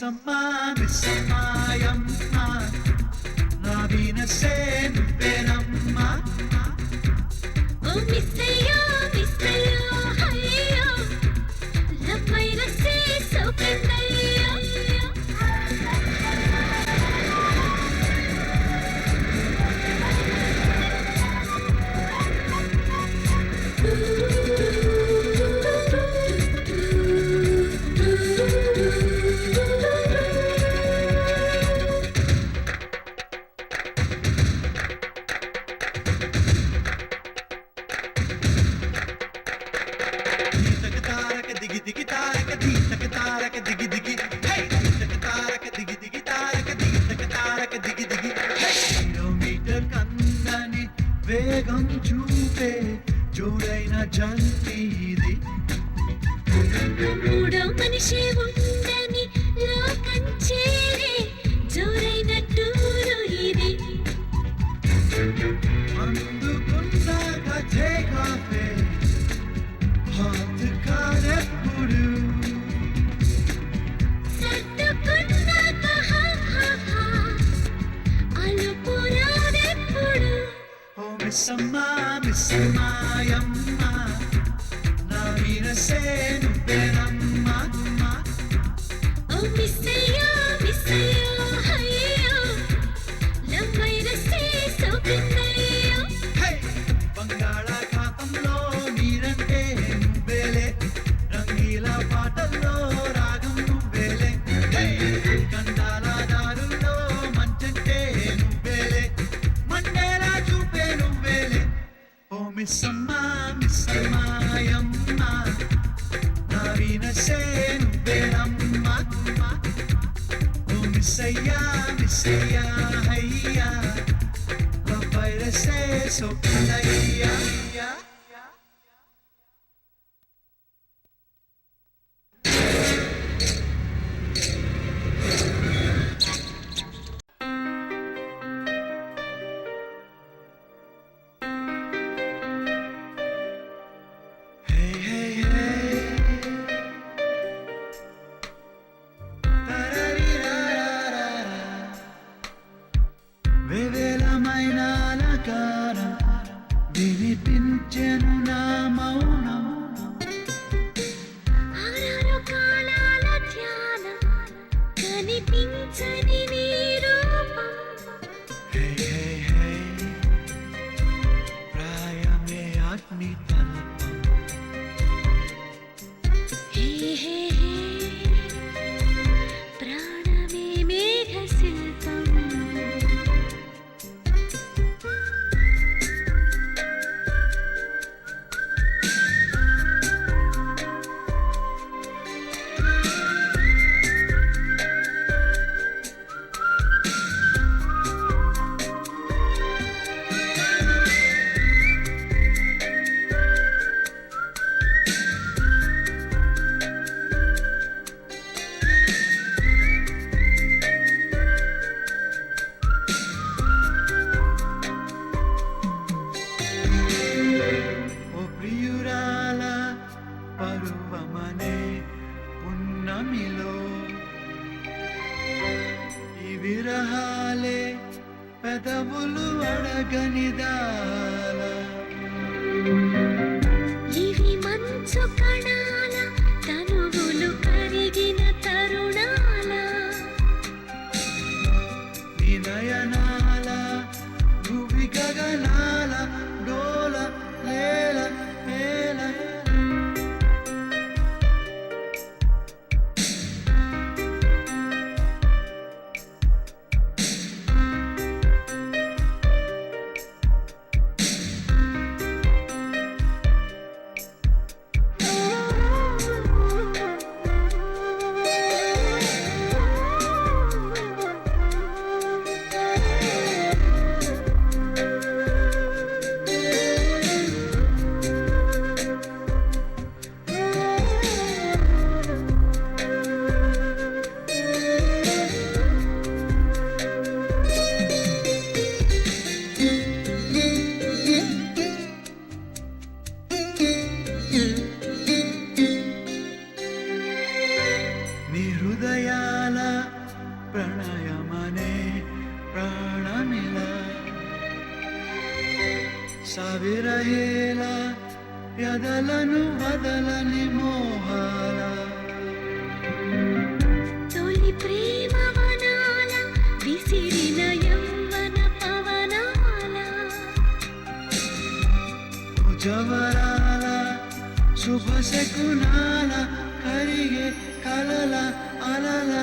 మిస్సమ్మా మిస్సమ్మాయమ్మ నా వీనసే నువ్వేనమ్మా. ఓ మిస్సయ్యో మిస్సయ్యో హయ్యో లవ్వైరసే సోకందయ్యో దిగి తారక దీతక తారక దిగి దిగి. హే! దీతక తారక దిగి దిగి తారక దీతక తారక దిగి దిగి. హే! కిలోమీటర్ కన్నని వేగం చూపే జోడైన జంతి ఇది. మూడో మనిషి ఉండని లోకం చేరే జోరైన టూరు ఇది. అందుకున్నాక మిస్సమ్మా మిస్సమ్మాయమ్మ నా వీరసే నువ్వేనమ్మా ఓ మిస్సయ్యో మిస్సయ్యో. ఓ 你的 విరహాలే పెదవులు అడగనిదాలా ఎదలను వదలని మోహాల తొలి ప్రేమ వనాల విసిరిన యౌవన పవనాల. జవరాల శుభ శకునాల కరిగే కలల అలల.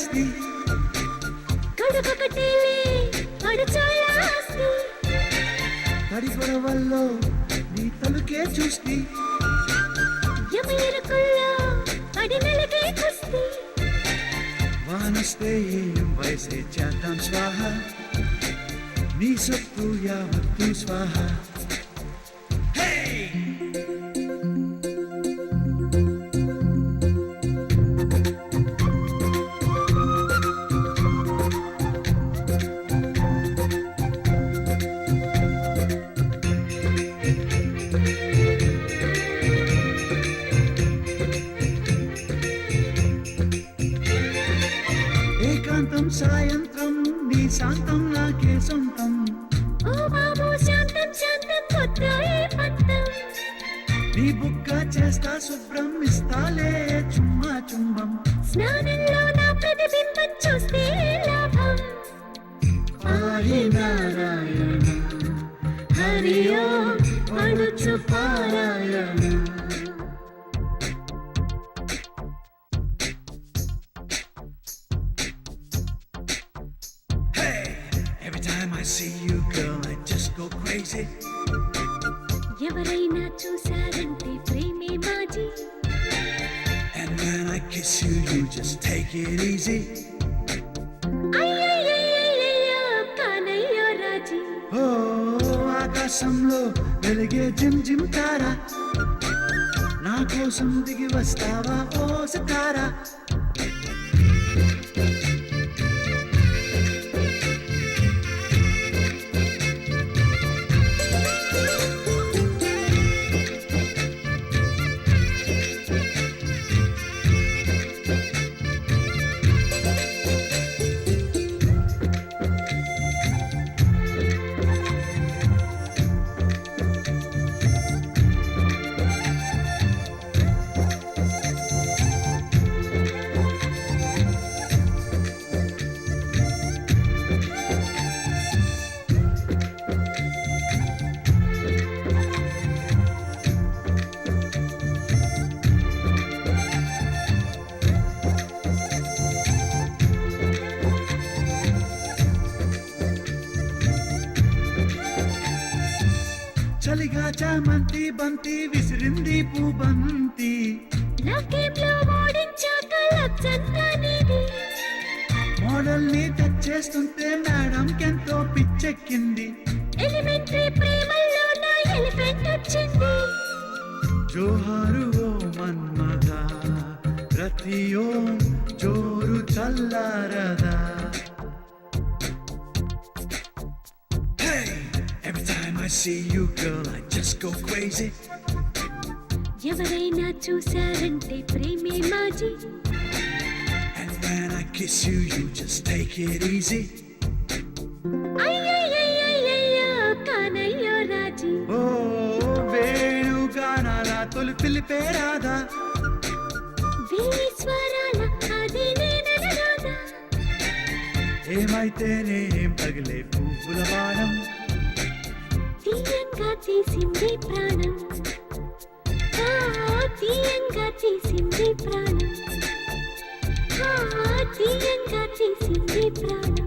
ఆస్తి తడి గొడవల్లో నీ తలుకే చూస్తి. వానస్తే వయసే చేద్దాం స్వాహ. నీ సొత్తు యావత్తు స్వాహ. నీ శాంతం నాకే సొంతం. ఓ బాబు శాంతం శాంతం కొత్తాయి పంతం నీ బుక్క చేస్తా శుభ్రం ఇస్తాలే చుమ్మా చుంబం. స్నానంలో నా ప్రతిబింబం చూస్తే లాభం. ఆది నారాయణ హరి ఓం పారాయణ. Time I see you, girl, I just go crazy. ఎవరైనా చూశారంటే ప్రేమే మాజీ And when I kiss you, you just take it easy. అయ్యయ్యయ్యయ్యో కానయ్యో రాజీ ఓ ఆకాశంలో వెలిగే జిమ్ జిమ్ తారా నా కోసం దిగి వస్తావా ఓ సితారా చలిగా చామంతి బంతి విసిరింది పూబంతి. మోడల్ని టచ్ చేస్తుంటే మేడం ఎంతో పిచ్చెక్కింది జోహారు ఓ మన్మద రతియో జోరు చల్లారదా. See you, girl, I just go crazy. ఎవరైనా చూశారంటే ప్రేమే మాజీ. And when I kiss you, you just take it easy. అయ్యయ్యయ్యయ్యయ్యో కానయ్యో రాజీ. ఓ వేణుగానాల తొలి పిలిపే రాదా వేయి స్వరాల అది నేననరాదా ఏమైతేనేం తగిలే పువ్వుల బాణం. తీయంగా తీసింది ప్రాణం. తీయంగా తీసింది ప్రాణం. తీయంగా తీసింది ప్రాణం.